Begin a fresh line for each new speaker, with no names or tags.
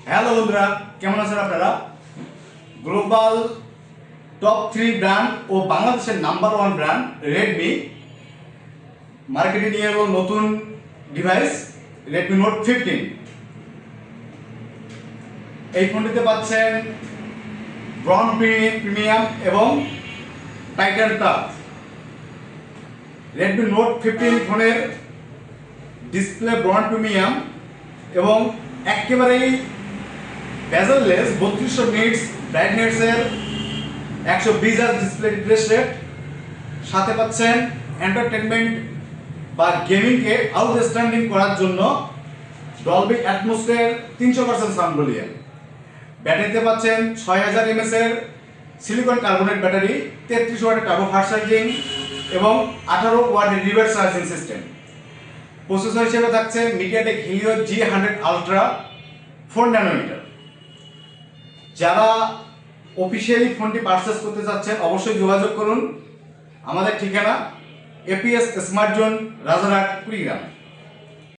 Hello বন্ধুরা, কেমন আছেন আপনারা? গ্লোবাল টপ থ্রি ব্র্যান্ড ও বাংলাদেশের নাম্বার ওয়ান ব্র্যান্ড রেডমি মার্কেটে নিয়ে এলো নতুন ডিভাইস রেডমি নোট ফিফটিন এই ফোনটিতে পাচ্ছেন ব্রন প্রিমিয়াম এবং Titan touch Redmi Note fifteen ফোনের ডিসপ্লে ব্রন প্রিমিয়াম এবং একেবারেই বেজারলেস বত্রিশশো নিটস ব্রাইটনেসের একশো বিশ আর ডিসপ্লে রিফ্রেশ রেট সাথে পাচ্ছেন এন্টারটেনমেন্ট বা গেমিংকে আউটস্ট্যান্ডিং করার জন্য ডলবি অ্যাটমোসফিয়ার তিনশো পার্সেন্ট সাউন্ড ভলিউম ব্যাটারিতে পাচ্ছেন ছয় হাজার এমএস এর সিলিকন কার্বনেট ব্যাটারি, তেত্রিশ ওয়াটের টার্বো ফাস্ট চার্জিং এবং আঠারো ওয়াটের রিভার্স চার্জিং সিস্টেম প্রসেসর হিসেবে থাকছে MediaTek Helio G hundred ultra four nanometer যারা অফিসিয়ালি ফোনটি পারচেস করতে চাচ্ছেন, অবশ্যই যোগাযোগ করুন। আমাদের ঠিকানা APS smart zone Rajarhat, Kurigram.